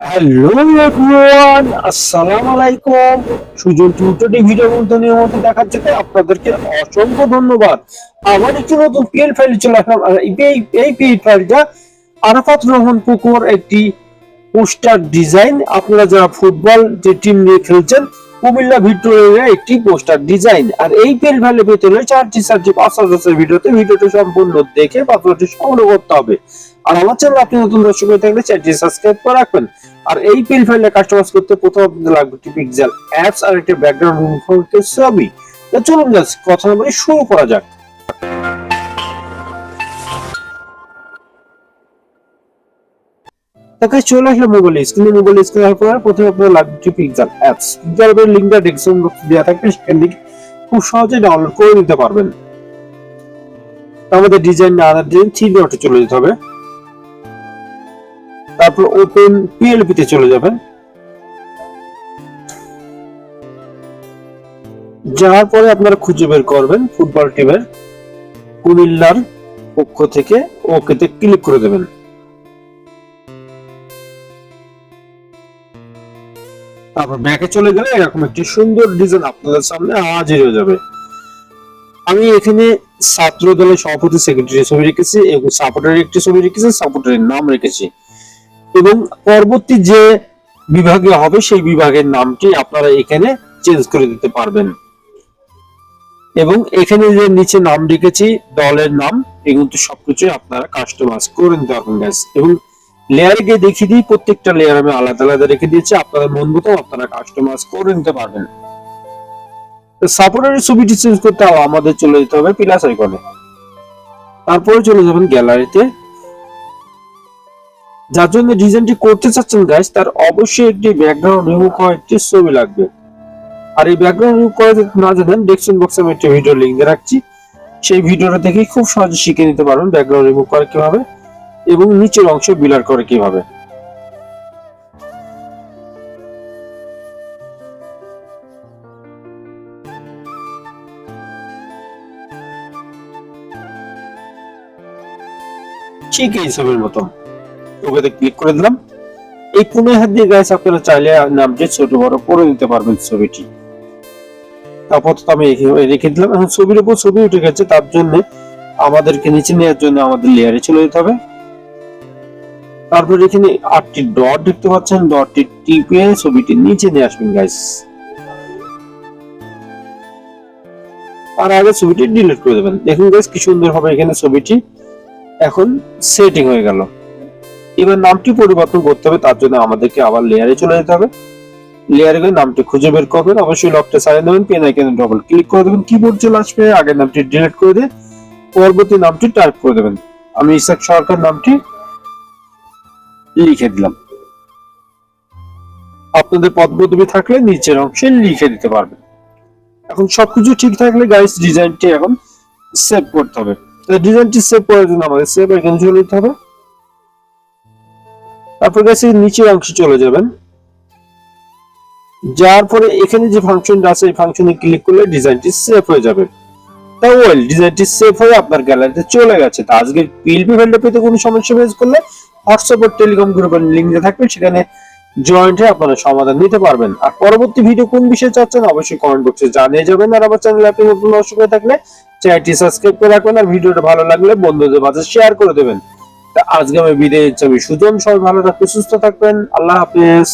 Hello everyone আসসালামু আলাইকুম Sujan tutorial video বন্ধনের মধ্যে দেখার জন্য আপনাদেরকে অসংখ্য ধন্যবাদ। আমার একটি নতুন পিএল ফাইল চলে আসলাম। এই পিএল ফাইলটা আরাফাত রহমান পুকুর একটি পোস্টার ডিজাইন আপনারা যারা ফুটবল যে টিম নিয়ে খেলছেন, কুমিল্লা ভিক্টোরিয়া একটি পোস্টার ডিজাইন আর এই পেল ভ্যালি পেতে চারটি চারটি পাঁচ হাজার ভিডিওতে ভিডিওটি সম্পূর্ণ দেখে পাসওয়ার্ডটি সংগ্রহ করতে হবে। আর আমার চ্যানেল আপনি নতুন দর্শক হয়ে থাকলে চ্যানেলটি সাবস্ক্রাইব করে রাখবেন। আর এই কাস্টমাইজ করতে প্রথম আপনাদের লাগবে একটি পিক্সেল অ্যাপস আর ব্যাকগ্রাউন্ড ছবি। তো চলুন কথা বলে শুরু করা যাক। তাকে চলে আসলে মোবাইল স্ক্রিনে মোবাইল স্ক্রিনে পরে প্রথমে আপনার লাগবে একটি পিক্সেল অ্যাপস পিক্সেল অ্যাপের লিঙ্কটা বক্সে দেওয়া থাকবে, সেখান থেকে খুব সহজে ডাউনলোড করে নিতে পারবেন। আমাদের ডিজাইন না আনার জন্য থ্রি ডটে চলে যেতে হবে। তারপর ওপেন পিএলপি তে চলে যাবেন যাওয়ার পরে আপনারা খুঁজে বের করবেন ফুটবল টিমের কুমিল্লার পক্ষ থেকে ওকেতে ক্লিক করে দেবেন। তারপর ব্যাকে চলে গেলে এরকম একটি সুন্দর ডিজাইন আপনাদের সামনে হাজির হয়ে যাবে। আমি এখানে ছাত্র দলের সভাপতি সেক্রেটারি ছবি রেখেছি এবং সাপোর্টারের একটি ছবি রেখেছি সাপোর্টারের নাম রেখেছি। এবং পরবর্তী যে বিভাগে হবে সেই বিভাগের নামটি আপনারা এখানে চেঞ্জ করে দিতে পারবেন। এবং এখানে যে নিচে নাম লিখেছি দলের নাম, এগুলো তো সবকিছু আপনারা কাস্টমাইজ করে নিতে পারবেন guys। এবং লেয়ারে গিয়ে দেখিয়ে দিই, প্রত্যেকটা লেয়ার আমি আলাদা আলাদা রেখে দিয়েছি, আপনাদের মন মতো আপনারা কাস্টমাইজ করে নিতে পারবেন। সাপোর্টারের ছবিটি চেঞ্জ করতে আমাদের চলে যেতে হবে প্লাস আইকনে তারপরে চলে যাবেন গ্যালারিতে যার জন্য ডিজাইনটি করতে চাচ্ছেন গাইস তার অবশ্যই একটি ব্যাকগ্রাউন্ড রিমুভ করা একটি ছবি লাগবে। আর এই ব্যাকগ্রাউন্ড রিমুভ করা না জানেন ডেসক্রিপশন বক্সে আমি একটা ভিডিও লিংক দিয়ে রাখছি। সেই ভিডিওটা দেখে খুব সহজে শিখে নিতে পারবেন ব্যাকগ্রাউন্ড রিমুভ করা কীভাবে এবং নিচের অংশ বিলার করে কীভাবে। ঠিক এই ছবির মতো ওকে ক্লিক করে দিলাম। এই কোণে হাত দিয়ে গাছ আপনারা চাইলে নামটি ছোট বড় করে দিতে পারবেন ছবিটি। আপাতত আমি রেখে দিলাম। এখন ছবির উপর ছবি উঠে গেছে, তার জন্য আমাদেরকে নিচে নেওয়ার জন্য আমাদের লেয়ারে চলে যেতে হবে। তারপর এখানে আটটি ডট দেখতে পাচ্ছেন ডটটি টিপে ছবিটি নিচে নিয়ে আসবেন গাইস আর আগে ছবিটি ডিলিট করে দেবেন। দেখুন গাইস কি সুন্দর ভাবে এখানে ছবিটি এখন সেটিং হয়ে গেল। এবার নামটি পরিবর্তন করতে হবে, তার জন্য আমাদেরকে আবার লেয়ারে চলে যেতে হবে। লেয়ারে গিয়ে নামটি খুঁজে বের করবেন, অবশ্যই লকটা সারিয়ে দেবেন পেন আইকনে ডবল ক্লিক করে দেবেন কিবোর্ড চলে আসবে আগের নামটি ডিলিট করে দিয়ে পরবর্তী নামটি টাইপ করে দেবেন। আমি ইসাক সরকার নামটি লিখে দিলাম। আপনাদের পদপদবি থাকলে নিচের অংশে লিখে দিতে পারবেন। এখন সবকিছু ঠিক থাকলে গাইস ডিজাইনটি এখন সেভ করতে হবে। ডিজাইনটি সেভ করার জন্য আমাদের সেভ এখানে চলে যেতে হবে। তারপর গেছে নিচের অংশে চলে যাবেন। যার পরে এখানে যে ফাংশনটা আছে, এই ফাংশনে ক্লিক করলে ডিজাইনটি সেভ হয়ে যাবে। তা ওয়েল ডিজাইনটি সেভ হয়ে আপনার গ্যালারিতে চলে গেছে। তা আজকে পিএলপি ভেন্ডার পেতে কোনো সমস্যা ফেস করলে হোয়াটসঅ্যাপ ও টেলিকম গ্রুপের লিঙ্ক থাকবে সেখানে জয়েন্টে আপনারা সমাধান নিতে পারবেন। আর পরবর্তী ভিডিও কোন বিষয়ে চাচ্ছেন অবশ্যই কমেন্ট বক্সে জানিয়ে যাবেন। আর আমার চ্যানেলে আপনি নতুন হয়ে থাকলে চ্যানেলটি সাবস্ক্রাইব করে রাখবেন। আর ভিডিওটা ভালো লাগলে বন্ধুদের মাঝে শেয়ার করে দেবেন। আজকে আমি বিদায় যাচ্ছি সুজন সবাই ভালো থাকবেন সুস্থ থাকবেন। আল্লাহ হাফেজ।